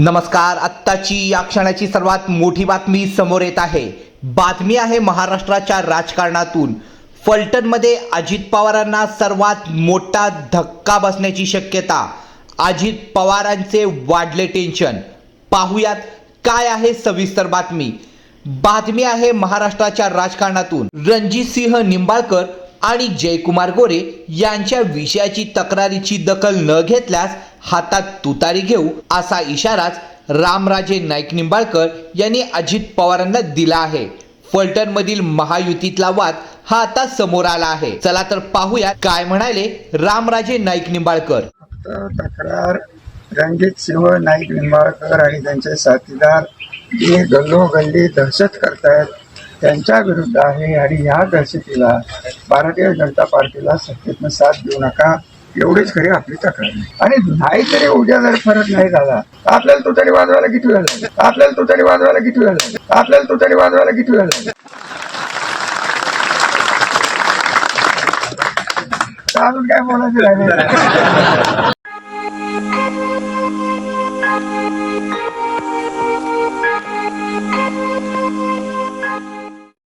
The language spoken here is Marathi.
नमस्कार आत्ताची या क्षणाची सर्वात मोठी बातमी समोर येत आहे. बातमी आहे महाराष्ट्राच्या राजकारणातून. फलटणमध्ये अजित पवारांना सर्वात मोठा धक्का बसण्याची शक्यता. अजित पवारांचे वाढले टेन्शन पाहुयात काय आहे सविस्तर बातमी. बातमी आहे महाराष्ट्राच्या राजकारणातून. रणजितसिंह निंबाळकर आणि जयकुमार गोरे यांच्या विषयाची तक्रारीची दखल न घेतल्यास हातात तुतारी घेऊ असा इशाराच रामराजे नाईक निंबाळकर यांनी अजित पवारांना दिला आहे. फलटणमधील महायुतीतला वाद हा आता समोर आला आहे. चला तर पाहूया काय म्हणाले रामराजे नाईक निंबाळकर. तक्रार रणजित सिंह नाईक निंबाळकर आणि त्यांचे साथीदार हे गल्लोगल्ली दहशत करतायत त्यांच्या विरुद्ध आहे आणि ह्या दहशतीला भारतीय जनता पार्टीला सत्तेतनं साथ देऊ नका. एवढीच खरी आपली तक्रार आणि नाही तरी उद्या जर फरक नाही झाला तर आपल्याला तो तरी वाजवायला किती वेळ लागेल? आपल्याला तो तरी वाजवायला किती वेळ लागेल? आपल्याला तो तरी वाजवायला किती वेळ लागेल? अजून काय बोलायचं